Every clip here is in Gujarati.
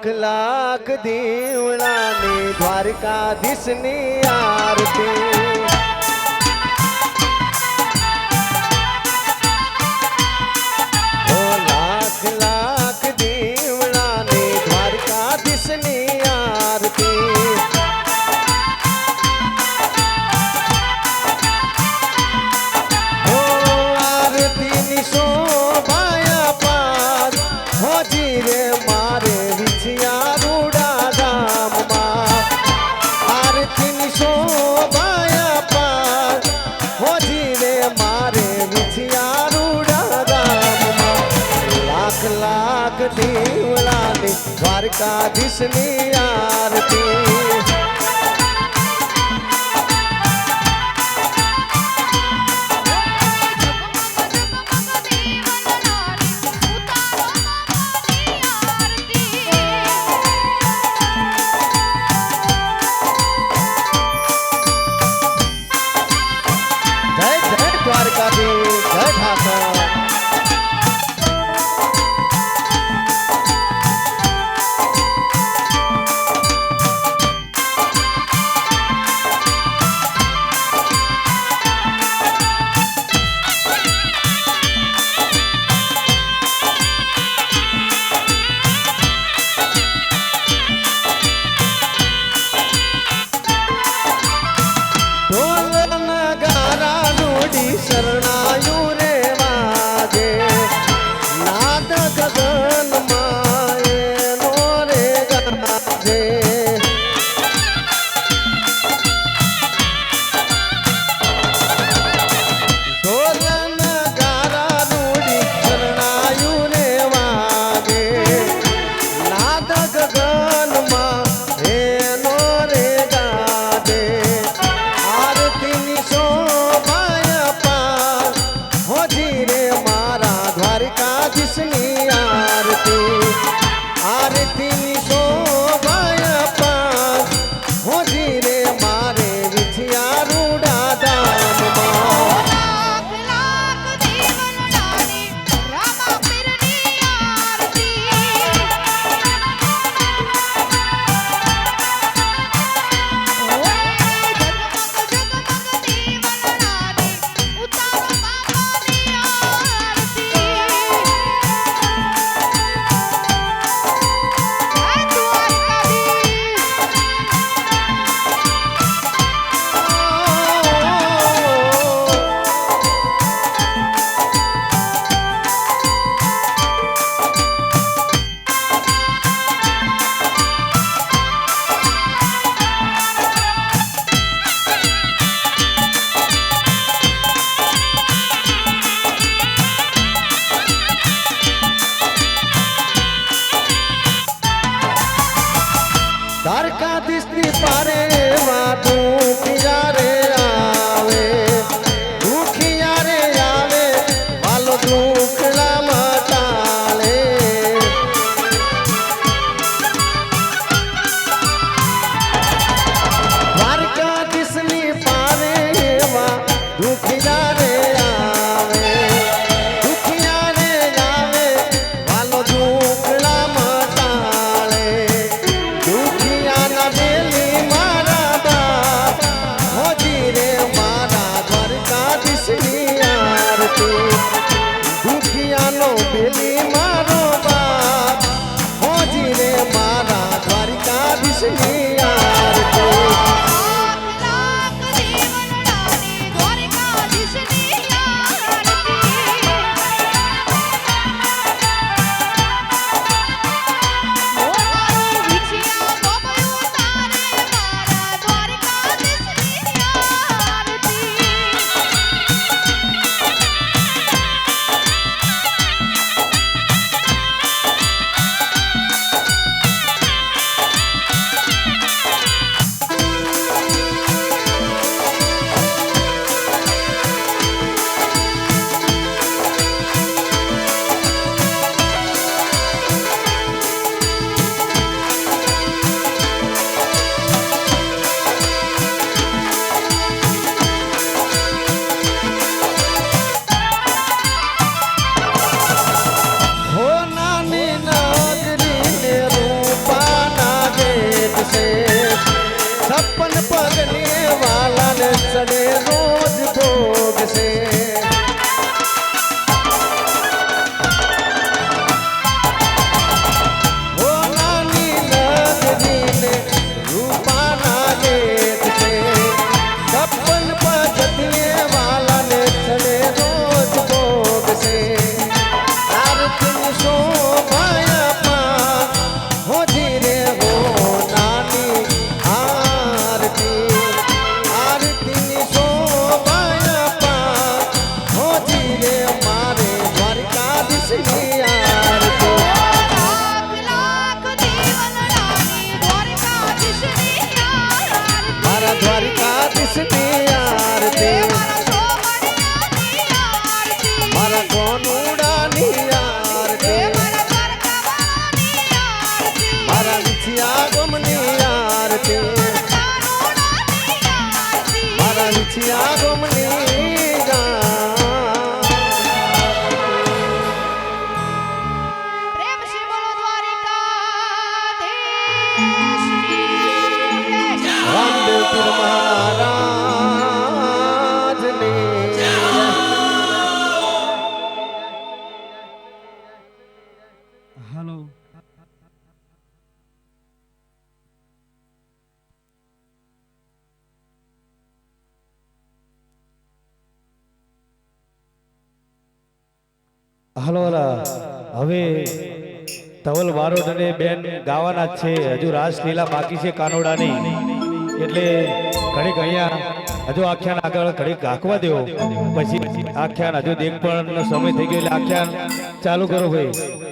લાખ લાખ દીવડાની દ્વારકાધીશની આરતી. લાખ લાખ દ્વારકાધીશની આરતી હાલો હવે ધવલ વારો અને બેન ગાવાના જ છે. હજુ રાસલીલા બાકી છે કાનોડાની. એટલે ઘડીક અહીંયા, હજુ આખ્યાન આગળ ઘડીક ગાખવા દેવો પછી આખ્યાન હજુ દેખ પણ સમય થઈ ગયો એટલે આખ્યાન ચાલુ કરો ભાઈ.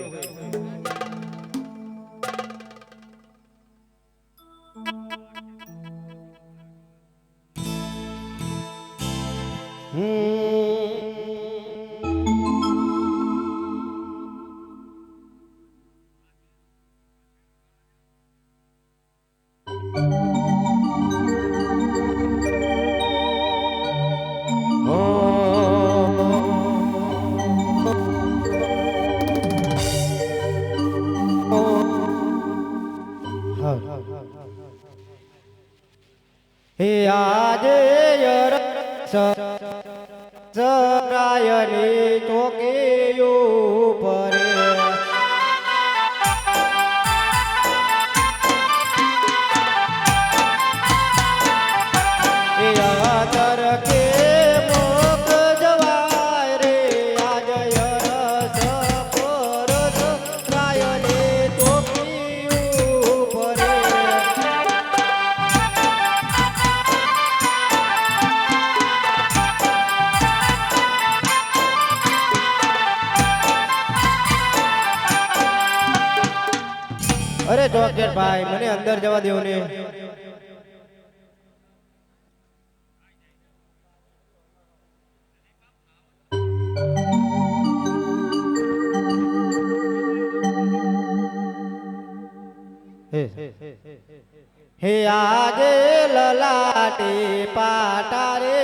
અરે ચોકેટ ભાઈ મને અંદર જવા દેવો ને. હે આજે લલાટી પાટા રે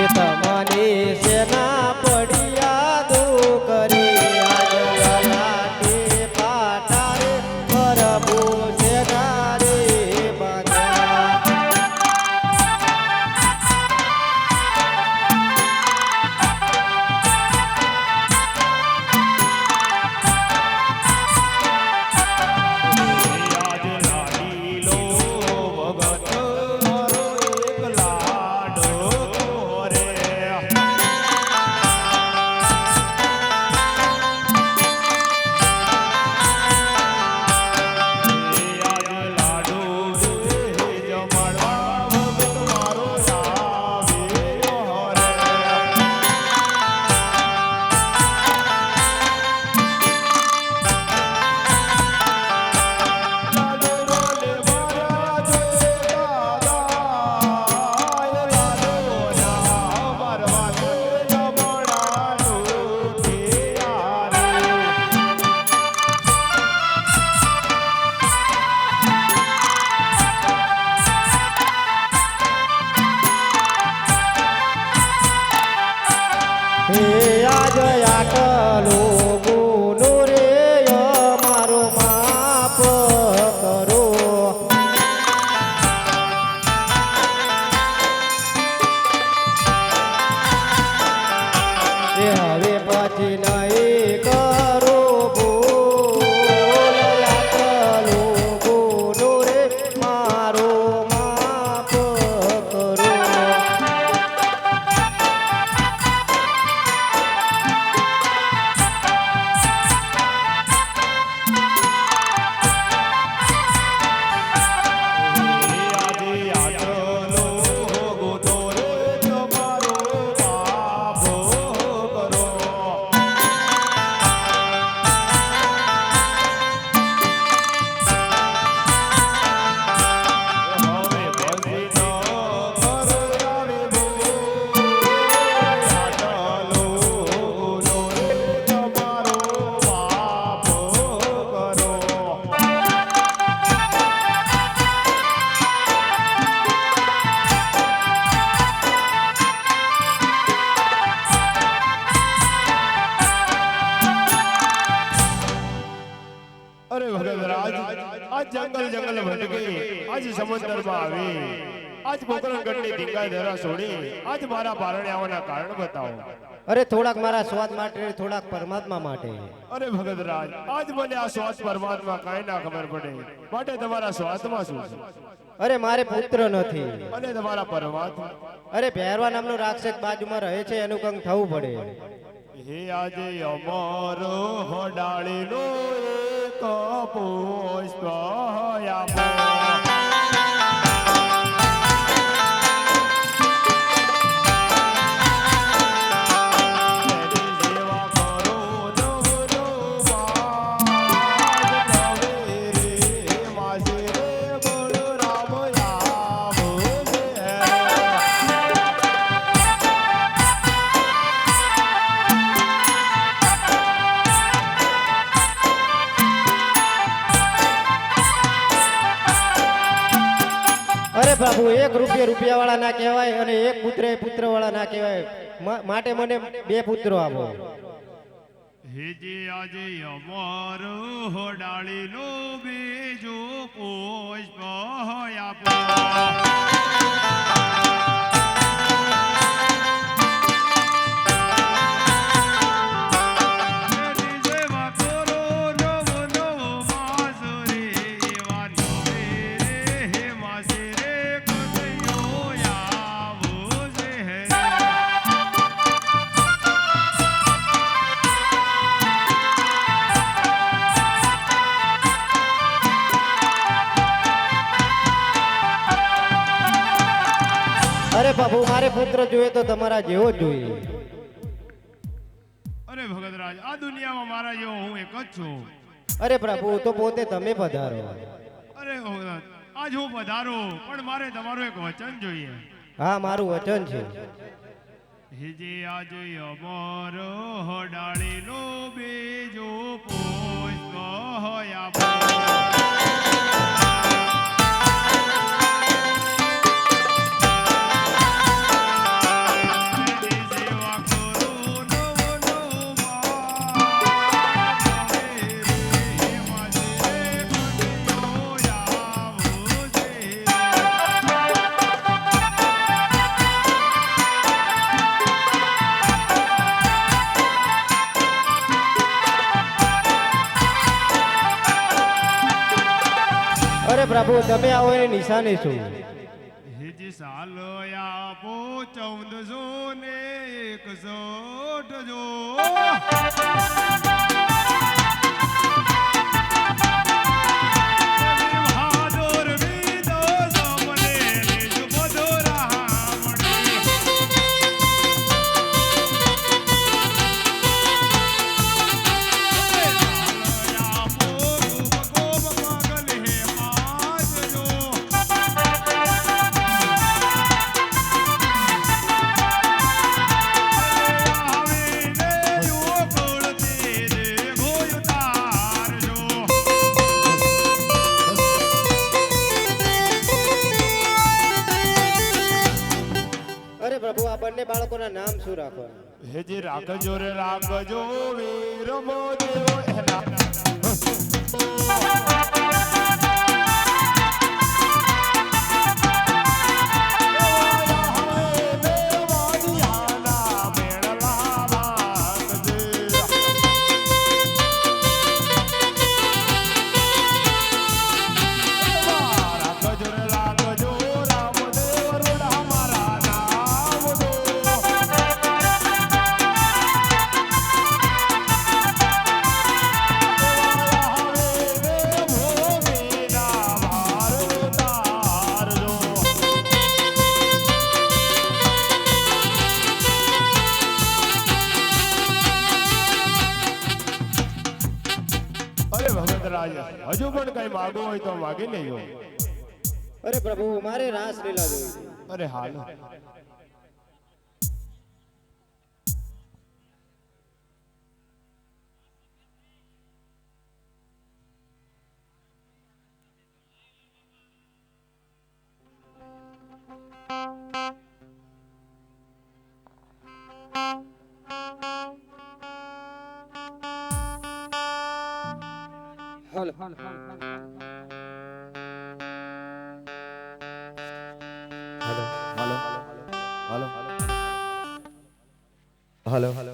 એ તમને સેના હવે પછી નહીં આજ જંગલ જંગલ ભટકી આજ સમુદ્રમાં આવી. આજ પોકરણગઢની ઢીંગા ધરા છોડી. આજ મારા પારણે આવવાના કારણ બતાવો. અરે થોડાક મારા સ્વાદ માટે થોડાક પરમાત્મા માટે. અરે ભગતરાજ આજ મને આ સ્વાદ પરમાત્મા કાંઈ ના ખબર પડે. માટે તમારા સ્વાદમાં શું છે? અરે મારે પુત્ર નથી. અને તમારા પરમાત્મા? અરે પહેરવા નામનો રાક્ષસ બાજુમાં રહે છે એનું કંઈક થવું પડે. હે આજે અમારો હડાળીનો એક પુષ્પ અરે બાબુ એક રૂપિયા રૂપિયા વાળા ના કહેવાય અને એક પુત્ર એ પુત્ર વાળા ના કહેવાય માટે મને બે પુત્રો આપો. હેજે આજે અમારો હોડાળીનો બીજો પુષ્પ આપો. પુત્ર જોઈએ તો તમારા જેવો જ જોઈએ. અરે ભગતરાજ આ દુનિયામાં મારા જેવો હું એક જ છું. અરે પ્રભુ તો પોતે તમે પધારો. અરે ભગત આજ હું પધારો પણ મારે તમારું એક વચન જોઈએ. હા મારું વચન છે. હિજે આજે અમારો હડાળીનો બેજો પોષ આપો પ્રભુ તમે આવો એની નિશાની શું હિજ સાલ આપો ચૌદસો ને એકસઠ જો. નામ શું રાખવાના હેજી રાખજો રે રાખજો વીર મોદેવો એના. અરે પ્રભુ મારે રાસ લીલા જોઈ અરે હાલ હાલ હાલો હાલો હાલો ভালো